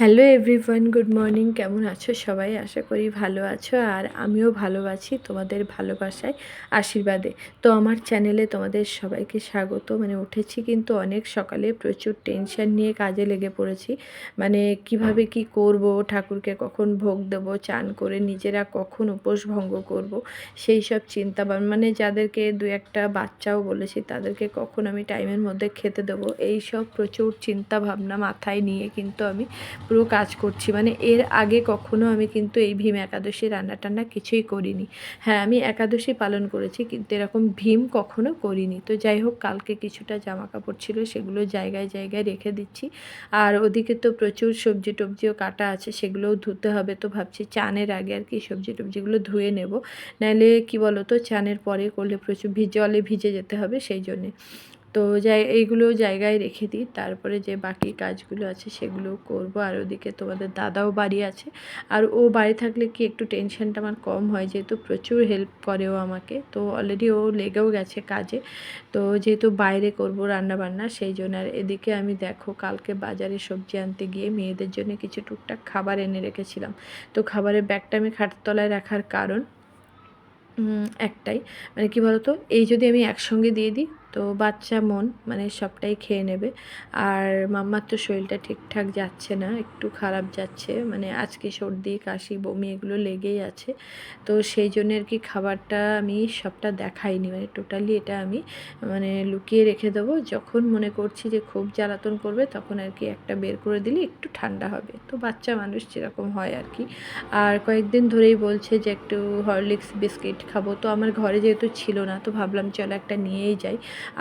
Hello everyone, good morning. কেমন আছো সবাই? আশা করি ভালো আছো আর আমিও ভালো আছি তোমাদের ভালোবাসায়, আশীর্বাদে। তো আমার চ্যানেলে তোমাদের সবাইকে স্বাগত। মানে উঠেছি কিন্তু অনেক সকালে, প্রচুর টেনশন নিয়ে কাজে লেগে পড়েছি। মানে কীভাবে কি করব, ঠাকুরকে কখন ভোগ দেব, চান করে নিজেরা কখন উপোস ভঙ্গ করব, সেই সব চিন্তা মানে যাদেরকে দু একটা বাচ্চাও বলেছি, তাদেরকে কখন আমি টাইমের মধ্যে খেতে দেবো, এই সব প্রচুর চিন্তা ভাবনা মাথায় নিয়ে কিন্তু আমি পুরো কাজ করছি। মানে এর আগে কখনো আমি কিন্তু এই ভীম একাদশী রান্না টান্না কিছুই করিনি। হ্যাঁ আমি একাদশী পালন করেছি কিন্তু এরকম ভীম কখনো করিনি। তো যাই হোক, কালকে কিছুটা জামা কাপড় ছিল, সেগুলো জায়গায় জায়গায় রেখে দিচ্ছি। আর ওদিকে তো প্রচুর সবজি টবজিও কাটা আছে, সেগুলোও ধুতে হবে। তো ভাবছি চানের আগে আর কি সবজি টবজিগুলো ধুয়ে নেব। নাহলে কি বলো তো চানের পরে করলে প্রচুর জলে ভিজে যেতে হবে সেই জন্যে। তো যাই, এইগুলো জায়গায় রেখে দিই। তারপরে যে বাকি কাজগুলো আছে সেগুলো করব। আর ওদিকে তোমাদের দাদাও বাড়ি আছে। আর ও বাড়ি থাকলে কি একটু টেনশনটা আমার কম হয়? যেহেতু প্রচুর হেল্প করে ও আমাকে। তো অলরেডি ও লেগেও গেছে কাজে। তো যেহেতু বাইরে করব রান্নাবান্না, সেই জন্য আর এদিকে আমি দেখো কালকে বাজারে সবজি আনতে গিয়ে মেয়েদের জন্য কিছু টুকটাক খাবার এনে রেখেছিলাম। তো খাবারের ব্যাগটা আমি খাটের তলায় রাখার কারণ একটাই। মানে কী বলতো? এই যদি আমি একসঙ্গে দিয়ে দিই তো বাচ্চা মন মানে সবটাই খেয়ে নেবে। আর মাম্মার তো শরীরটা ঠিকঠাক যাচ্ছে না, একটু খারাপ যাচ্ছে। মানে আজকে সর্দি, কাশি, বমি এগুলো লেগেই আছে। তো সেই জন্য আর কি খাবারটা আমি সবটা দেখাইনি। মানে টোটালি এটা আমি মানে লুকিয়ে রেখে দেবো। যখন মনে করছি যে খুব জ্বালাতন করবে, তখন আর কি একটা বের করে দিলে একটু ঠান্ডা হবে। তো বাচ্চা মানুষ যেরকম হয় আর কি। আর কয়েকদিন ধরেই বলছে যে একটু হরলিক্স বিস্কিট খাব। তো আমার ঘরে যেহেতু ছিল না, তো ভাবলাম চলো একটা নিয়েই যাই।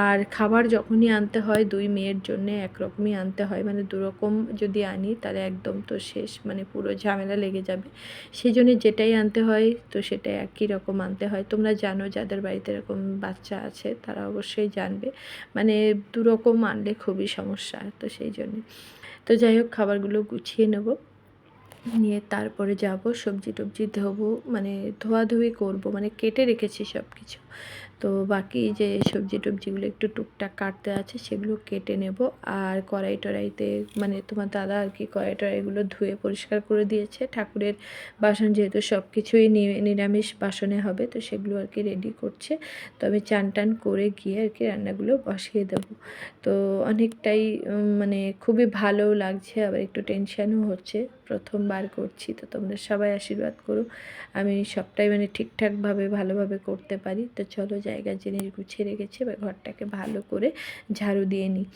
আর খাবার যখনই আনতে হয় দুই মেয়ের জন্যে একরকমই আনতে হয়। মানে দুরকম যদি আনি তাহলে একদম তো শেষ মানে পুরো ঝামেলা লেগে যাবে। সেই জন্য যেটাই আনতে হয় তো সেটাই একই রকম আনতে হয়। তোমরা জানো যাদের বাড়িতে এরকম বাচ্চা আছে তারা অবশ্যই জানবে। মানে দুরকম আনলে খুবই সমস্যা তো সেই জন্যে। তো যাই হোক, খাবারগুলো গুছিয়ে নেব। নিয়ে তারপরে যাব, সবজি টবজি ধোবো মানে ধোয়াধুয়ি করব মানে কেটে রেখেছি সব কিছু তো বাকি যে সবজি টবজিগুলো একটু টুকটাক কাটতে আছে, সেগুলো কেটে নেব। আর কড়াই টড়াইতে মানে তোমার দাদা আর কি কড়াই টড়াইগুলো ধুয়ে পরিষ্কার করে দিয়েছে। ঠাকুরের বাসন যেহেতু সব কিছুই নিরামিষ বাসনে হবে, তো সেগুলো আর কি রেডি করছে। তো আমি চান টান করে গিয়ে আর কি রান্নাগুলো বসিয়ে দেব। তো অনেকটাই মানে খুবই ভালো লাগছে, আবার একটু টেনশানও হচ্ছে। প্রথমবার করছি, তো তোমরা সবাই আশীর্বাদ করো। আমি সবটাই মানে ঠিকঠাকভাবে, ভালোভাবে করতে পারি। তো চলো জায়গার জিনিস গুছিয়ে রেখেছি, এবার ঘরটাকে ভালো করে ঝাড়ু দিয়ে নিই।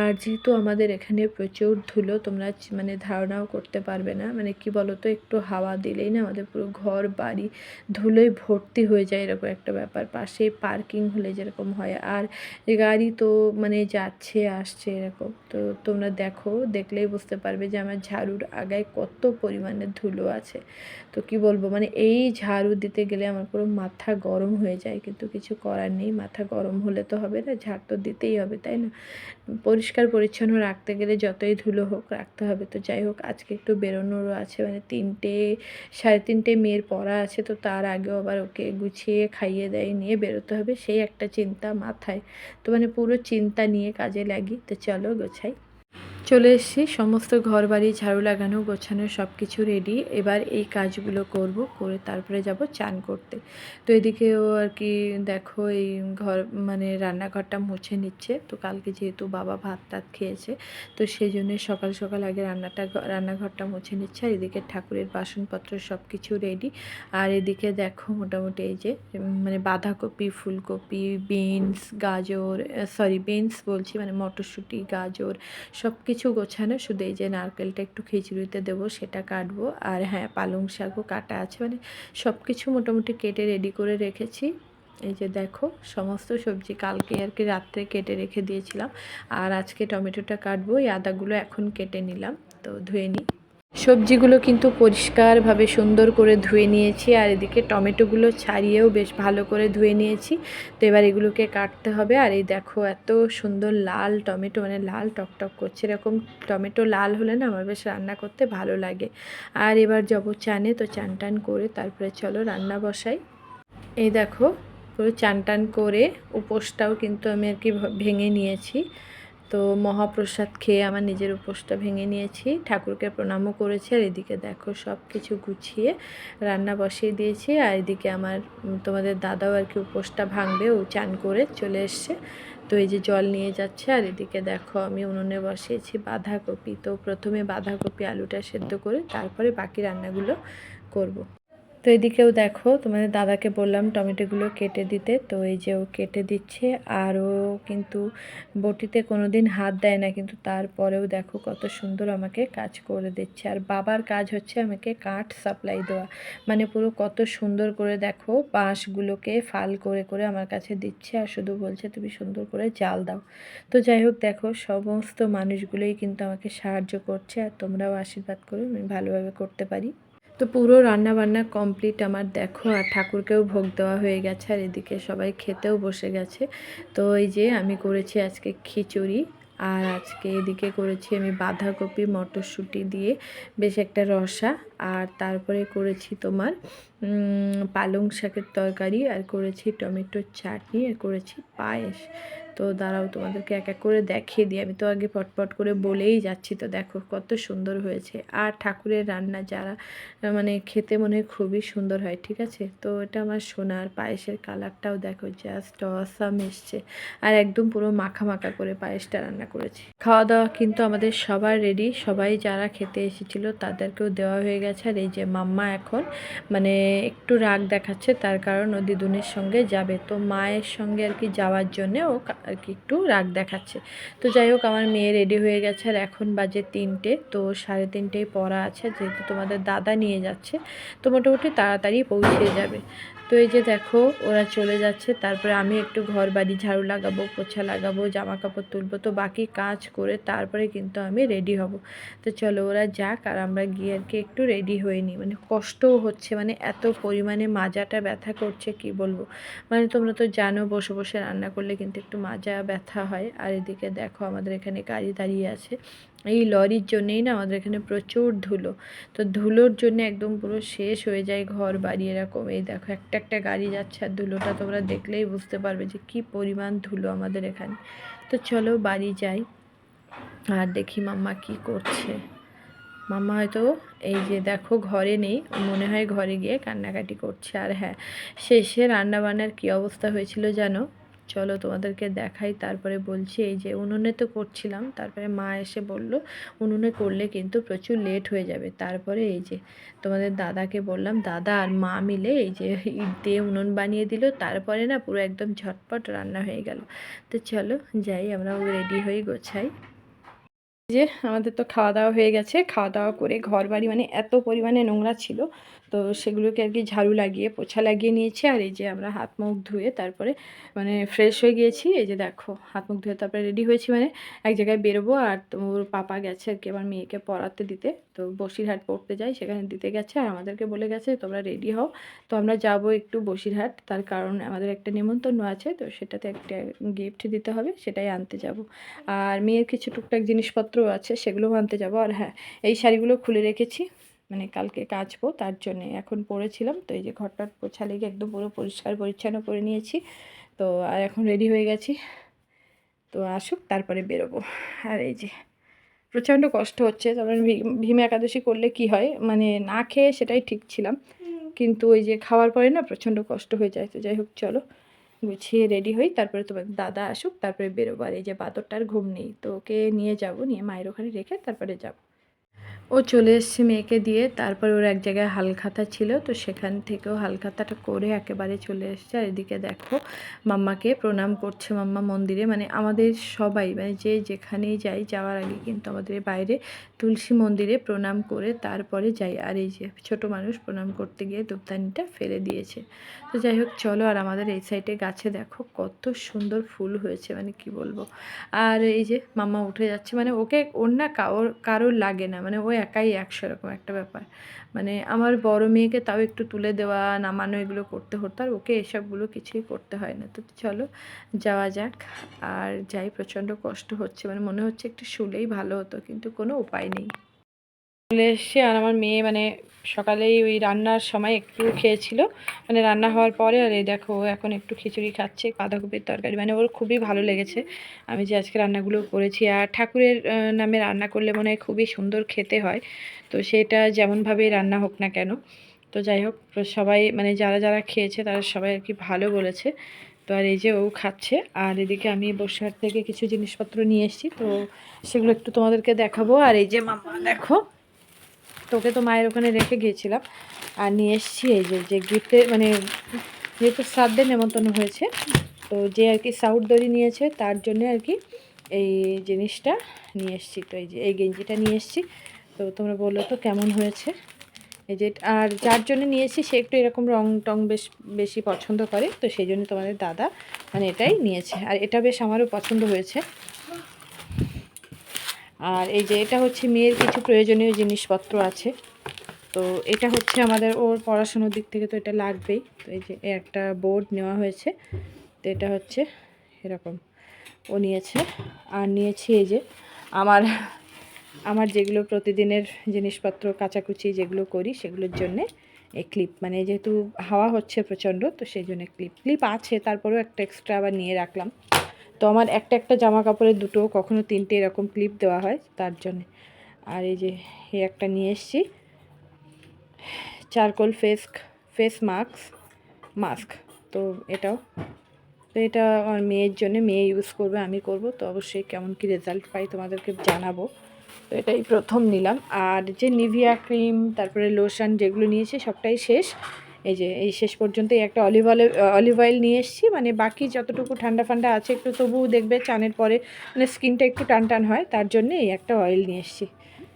আর যেহেতু আমাদের এখানে প্রচুর ধুলো, তোমরা মানে ধারণাও করতে পারবে না। মানে কি বলো তো একটু হাওয়া দিলেই না আমাদের পুরো ঘর, বাড়ি ধুলোয় ভর্তি হয়ে যায় এরকম একটা ব্যাপার। পাশে পার্কিং হলে যেরকম হয়, আর গাড়ি তো মানে যাচ্ছে, আসছে এরকম। তো তোমরা দেখো, দেখলেই বুঝতে পারবে যে আমার ঝাড়ুর আগায় কত পরিমাণে ধুলো আছে। তো কি বলব মানে এই ঝাড়ু দিতে গেলে আমার পুরো মাথা গরম হয়ে যায়, কিন্তু কিছু করার নেই, মাথা গরম হলে তো হবে না, ঝাড় তো দিতেই হবে, তাই না? পরিষ্কার পরিচ্ছন্ন রাখতে গেলে যতই ধুলো হোক রাখতে হবে, তো যাই হোক আজকে একটু বেরোনোরও আছে মানে তিনটে, সাড়ে তিনটে মেয়ের পড়া আছে, তো তার আগেও আবার ওকে গুছিয়ে খাইয়ে দেয়, নিয়ে বেরোতে হবে, সেই একটা চিন্তা মাথায়, তো মানে পুরো চিন্তা নিয়ে কাজে লাগি তো চলো গোছাই। চলে এসেছি, সমস্ত ঘর বাড়ি ঝাড়ু লাগানো, গোছানো সব কিছু রেডি এবার এই কাজগুলো করব, করে তারপরে যাব চান করতে। তো এদিকেও আর কি, দেখো এই ঘর মানে রান্নাঘরটা মুছে নিচ্ছে। তো কালকে যেহেতু বাবা ভাত টাত খেয়েছে, তো সেই জন্য সকাল সকাল আগে রান্নাটা, রান্নাঘরটা মুছে নিচ্ছে। আর এদিকে ঠাকুরের বাসনপত্র সব কিছু রেডি আর এদিকে দেখো মোটামুটি এই যে মানে বাঁধাকপি, ফুলকপি বিনস গাজর সরি বিনস বলছি মানে মটরশুঁটি, গাজর সব কিছু কিছু গোছানো, শুধু এই যে নারকেলটা একটু খিচুড়িতে দেবো, সেটা কাটবো। আর হ্যাঁ পালং শাকও কাটা আছে মানে সব কিছু মোটামুটি কেটে রেডি করে রেখেছি। এই যে দেখো, সমস্ত সবজি কালকে আর কি রাত্রে কেটে রেখে দিয়েছিলাম। আর আজকে টমেটোটা কাটবো, এই আদাগুলো এখন কেটে নিলাম। তো ধুয়ে নিই সবজিগুলো কিন্তু পরিষ্কারভাবে সুন্দর করে ধুয়ে নিয়েছি, আর এদিকে টমেটোগুলো ছাড়িয়েও বেশ ভালো করে ধুয়ে নিয়েছি। তো এবার এগুলোকে কাটতে হবে, আর এই দেখো এত সুন্দর লাল টমেটো মানে লাল টকটক করছে, এরকম টমেটো লাল হলে না আমার বেশ রান্না করতে ভালো লাগে। আর এবার যাব চানে, তো চান টান করে তারপরে চলো রান্না বসাই। এই দেখো পুরো চান টান করে উপোসটাও কিন্তু আমি আর কি ভেঙে নিয়েছি। তো মহাপ্রসাদ খেয়ে আমার নিজের উপোসটা ভেঙে নিয়েছি। ঠাকুরকে প্রণামও করেছি আর এদিকে দেখো সব কিছু গুছিয়ে রান্না বসিয়ে দিয়েছি। আর এদিকে আমার তোমাদের দাদাও আর কি উপোসটা ভাঙবে, ও চান করে চলে এসছে। তো এই যে জল নিয়ে যাচ্ছে আর এদিকে দেখো আমি উনুনে বসিয়েছি বাঁধাকপি। তো প্রথমে বাঁধাকপি, আলুটা সেদ্ধ করে তারপরে বাকি রান্নাগুলো করব। তো এদিকেও দেখো, তোমাদের দাদাকে বললাম টমেটোগুলো কেটে দিতে। তো এই যে ও কেটে দিচ্ছে, আর ও কিন্তু বটিতে কোনো দিন হাত দেয় না, কিন্তু তারপরেও দেখো কত সুন্দর আমাকে কাজ করে দিচ্ছে। আর বাবার কাজ হচ্ছে আমাকে কাঠ সাপ্লাই দেওয়া। মানে পুরো কত সুন্দর করে দেখো বাঁশগুলোকে ফাল করে করে আমার কাছে দিচ্ছে, আর শুধু বলছে, তুমি সুন্দর করে জাল দাও। তো যাই হোক, দেখো সমস্ত মানুষগুলোই কিন্তু আমাকে সাহায্য করছে, আর তোমরাও আশীর্বাদ করো, আমি ভালোভাবে করতে পারি। তো পুরো রান্না বান্না কমপ্লিট আমার, দেখো, আর ঠাকুরকেও ভোগ দেওয়া হয়ে গেছে, আর এদিকে সবাই খেতেও বসে গেছে। তো এই যে আমি করেছি আজকে খিচুড়ি, আর আজকে এদিকে করেছি আমি বাঁধাকপি, মটরশুঁটি দিয়ে বেশ একটা রসা। আর তারপরে করেছি তোমার পালং শাকের তরকারি, আর করেছি টমেটোর চাটনি, আর করেছি পায়েস। তো দাঁড়াও, তোমাদেরকে এক এক করে দেখিয়ে দিই। আমি তো আগে পটপট করে বলেই যাচ্ছি। তো দেখো, কত সুন্দর হয়েছে। আর ঠাকুরের রান্না যারা মানে খেতে মনে হয় খুবই সুন্দর হয়, ঠিক আছে? তো এটা আমার সোনার পায়েসের কালারটাও দেখো জাস্ট অসাম এসছে। আর একদম পুরো মাখা মাখা করে পায়েসটা রান্না করেছি। খাওয়া দাওয়া কিন্তু আমাদের সবার রেডি সবাই যারা খেতে এসেছিল, তাদেরকেও দেওয়া হয়ে গেছে আর এই যে মাম্মা এখন মানে একটু রাগ দেখাচ্ছে তার কারণ ও দিদুনের সঙ্গে যাবে। তো মায়ের সঙ্গে আর কি যাওয়ার জন্যে ও আর কি একটু রাগ দেখাচ্ছে। তো যাই হোক, আমার মেয়ে রেডি হয়ে গেছে আর এখন বাজে তিনটে, তো সাড়ে তিনটেই পড়া আছে, যেহেতু তোমাদের দাদা নিয়ে যাচ্ছে, তো মোটামুটি তাড়াতাড়ি পৌঁছে যাবে। তো এই যে দেখো, ওরা চলে যাচ্ছে। তারপরে আমি একটু ঘর বাড়ি, ঝাড়ু লাগাবো, পোছা লাগাবো, জামা কাপড় তুলবো। তো বাকি কাজ করে তারপরে কিন্তু আমি রেডি হব। তো চলো ওরা যাক আর আমরা গিয়ে আর কি একটু রেডি হয়ে নিই। মানে কষ্টও হচ্ছে মানে এত পরিমাণে মাজাটা ব্যথা করছে, কি বলব? মানে তোমরা তো জানো, বসে বসে রান্না করলে কিন্তু একটু মাজা ব্যথা হয়। আর এদিকে দেখো আমাদের এখানে গাড়ি দাঁড়িয়ে আছে। এই লরির জন্যেই না আমাদের এখানে প্রচুর ধুলো। তো ধুলোর জন্য একদম পুরো শেষ হয়ে যায় ঘর, বাড়ি এরকম। এই দেখো, একটা একটা গাড়ি যাচ্ছে আর ধুলোটা তোমরা দেখলেই বুঝতে পারবে যে কি পরিমাণ ধুলো আমাদের এখানে। তো চলো বাড়ি যাই আর দেখি মাম্মা কি করছে। মাম্মা হয়তো এই যে দেখো ঘরে নেই, মনে হয় ঘরে গিয়ে কান্নাকাটি করছে। আর হ্যাঁ শেষে রান্নাবান্নার কী অবস্থা হয়েছিল জানো? চলো তোমাদেরকে দেখাই। তারপরে বলছি, এই যে উনুনে তো করছিলাম। তারপরে মা এসে বলল, উনুনে করলে কিন্তু প্রচুর লেট হয়ে যাবে। তারপরে এই যে তোমাদের দাদাকে বললাম, দাদা আর মা মিলে এই যে ইট দিয়ে উনুন বানিয়ে দিল। তারপরে না পুরো একদম ঝটপট রান্না হয়ে গেল। তো চলো যাই, আমরা রেডি হয়ে গোছাই। যে আমাদের তো খাওয়া দাওয়া হয়ে গেছে। খাওয়া দাওয়া করে ঘর বাড়ি মানে এত পরিমাণে নোংরা ছিল। তো সেগুলোকে আর কি ঝাড়ু লাগিয়ে, পোছা লাগিয়ে নিয়েছি। আর এই যে আমরা হাত মুখ ধুয়ে তারপরে মানে ফ্রেশ হয়ে গিয়েছি। এই যে দেখো, হাত মুখ ধুয়ে তারপরে রেডি হয়েছি মানে এক জায়গায় বেরোবো আর ওর পাপা গেছে আর কি আমার মেয়েকে পড়াতে দিতে। তো বসিরহাট পড়তে যাই, সেখানে দিতে গেছে আর আমাদেরকে বলে গেছে, তোমরা রেডি হও। তো আমরা যাব একটু বসিরহাট। তার কারণ আমাদের একটা নেমন্তন্ন আছে, তো সেটাতে একটা গিফট দিতে হবে, সেটাই আনতে যাব। আর মেয়ের কিছু টুকটাক জিনিসপত্রও আছে, সেগুলোও আনতে যাব। আর হ্যাঁ এই শাড়িগুলো খুলে রেখেছি। মানে কালকে কাচবো তার জন্যে এখন পরেছিলাম তো এই যে ঘরটার পোছা লেগে একদম পুরো পরিষ্কার পরিচ্ছন্ন করে নিয়েছি। তো আর এখন রেডি হয়ে গেছি। তো আসুক তারপরে বেরোবো। আর এই যে প্রচণ্ড কষ্ট হচ্ছে তারপরে ভীম একাদশী করলে কি হয়? মানে না খেয়ে সেটাই ঠিক ছিলাম। কিন্তু ওই যে খাওয়ার পরে না প্রচণ্ড কষ্ট হয়ে যায়। তো যাই হোক চলো গুছিয়ে রেডি হই তারপরে তোমার দাদা আসুক তারপরে বেরোবো। আর এই যে বাদরটার ঘুম নেই তো ওকে নিয়ে যাব নিয়ে মায়ের ওখানে রেখে তারপরে যাব। ও চলে এসছে মেয়েকে দিয়ে। তারপর ওর এক জায়গায় হালখাতা ছিল, তো সেখান থেকেও হালখাতাটা করে একেবারে চলে এসছে। আর এদিকে দেখো, মাম্মাকে প্রণাম করছে মাম্মা মন্দিরে। মানে আমাদের সবাই মানে যে যেখানেই যাই, যাওয়ার আগে কিন্তু আমাদের বাইরে তুলসী মন্দিরে প্রণাম করে তারপরে যাই। আর এই যে ছোটো মানুষ প্রণাম করতে গিয়ে ধূপদানিটা ফেলে দিয়েছে। তো যাই হোক, চলো আর আমাদের এই সাইডে গাছে দেখো, কত সুন্দর ফুল হয়েছে মানে কি বলব। আর এই যে মাম্মা উঠে যাচ্ছে মানে ওকে ওর না কারোর কারোর লাগে না মানে ও একাই একশো এরকম একটা ব্যাপার। মানে আমার বড় মেয়েকে তাও একটু তুলে দেওয়া, নামানো এগুলো করতে হতো আর ওকে এসবগুলো কিছুই করতে হয় না। তো চলো, যাওয়া যাক। আর যাই, প্রচণ্ড কষ্ট হচ্ছে। মানে মনে হচ্ছে একটু শুলেই ভালো হতো, কিন্তু কোনো উপায় নেই। চলে এসছে আর আমার মেয়ে মানে সকালেই ওই রান্নার সময় একটু খেয়েছিল। মানে রান্না হওয়ার পরে আর এই দেখো এখন একটু খিচুড়ি খাচ্ছে, বাঁধাকপির তরকারি। মানে ওর খুবই ভালো লেগেছে। আমি যে আজকে রান্নাগুলো করেছি আর ঠাকুরের নামে রান্না করলে মনে হয় খুবই সুন্দর খেতে হয়। তো সেটা যেমনভাবেই রান্না হোক না কেন। তো যাই হোক সবাই মানে যারা যারা খেয়েছে তারা সবাই আর কি ভালো বলেছে। তো আর এই যে ও খাচ্ছে আর এদিকে আমি বসিরহাট থেকে কিছু জিনিসপত্র নিয়ে এসেছি। তো সেগুলো একটু তোমাদেরকে দেখাবো। আর এই যে মামা দেখো। তোকে তো মায়ের ওখানে রেখে গিয়েছিলাম। আর নিয়ে এসেছি এই যে যে গিফটে মানে যেহেতু শ্রাদ্ধে নেমন্তন্ন হয়েছে, তো যে আর কি সাউথ দড়ি নিয়েছে, তার জন্য আর কি এই জিনিসটা নিয়ে এসেছি। তো এই যে, এই গেঞ্জিটা নিয়ে এসেছি। তো তোমরা বলল তো কেমন হয়েছে? এই যে, আর যার জন্য নিয়েছি সে একটু এরকম রং টং বেশ, বেশি পছন্দ করে, তো সেই জন্য তোমাদের দাদা মানে এটাই নিয়েছে। আর এটা বেশ আমারও পছন্দ হয়েছে। আর এই যে এটা হচ্ছে মেয়ের কিছু প্রয়োজনীয় জিনিসপত্র আছে। তো এটা হচ্ছে আমাদের ওর পড়াশোনার দিক থেকে তো এটা লাগবেই। তো এই যে একটা বোর্ড নেওয়া হয়েছে। তো এটা হচ্ছে এরকম ও নিয়েছে। আর নিয়েছি এই যে আমার আমার যেগুলো প্রতিদিনের জিনিসপত্র কাচাকুচি যেগুলো করি সেগুলোর জন্যে এই ক্লিপ মানে যেহেতু হাওয়া হচ্ছে প্রচণ্ড, তো সেই জন্য ক্লিপ ক্লিপ আছে, তারপরেও একটা এক্সট্রা আবার নিয়ে রাখলাম। তো আমার একটা একটা জামা কাপড়ের দুটো, কখনো তিনটে এরকম ক্লিপ দেওয়া হয় তার জন্যে। আর এই যে, এই একটা নিয়ে এসেছি। Charcoal face face mask mask তো এটাও। তো এটা আমার মেয়ের জন্য, মেয়ে ইউজ করবে, আমি করব। তো অবশ্যই কেমন কি রেজাল্ট পাই তোমাদেরকে জানাব। তো এটাই প্রথম নিলাম। আর যে নিভিয়া ক্রিম তারপরে লোশন যেগুলো নিয়েছি, সবটাই শেষ। এই যে, এই শেষ পর্যন্ত একটা অলিভ অয়েল অলিভ অয়েল নিয়ে এসেছি। মানে বাকি যতটুকু ঠান্ডা ফান্ডা আছে একটু তবুও দেখবে চানের পরে মানে স্কিনটা একটু টান টান হয়, তার জন্য এই একটা অয়েল নিয়ে এসেছি।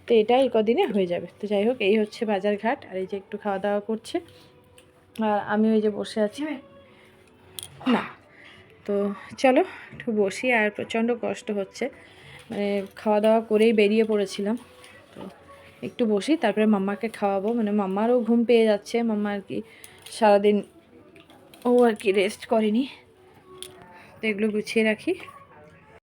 তো এটা এই কদিনে হয়ে যাবে। তো যাই হোক, এই হচ্ছে বাজার ঘাট আর এই যে একটু খাওয়া দাওয়া করছে। আর আমি ওই যে বসে আছি। না। তো চলো, একটু বসি। আর প্রচণ্ড কষ্ট হচ্ছে। মানে খাওয়া দাওয়া করেই বেরিয়ে পড়েছিলাম। একটু বসি, তারপরে মাম্মাকে খাওয়াবো। মানে মাম্মারও ঘুম পেয়ে যাচ্ছে, মাম্মা আর কি সারাদিন ও আর কি রেস্ট করেনি। তো এগুলো গুছিয়ে রাখি।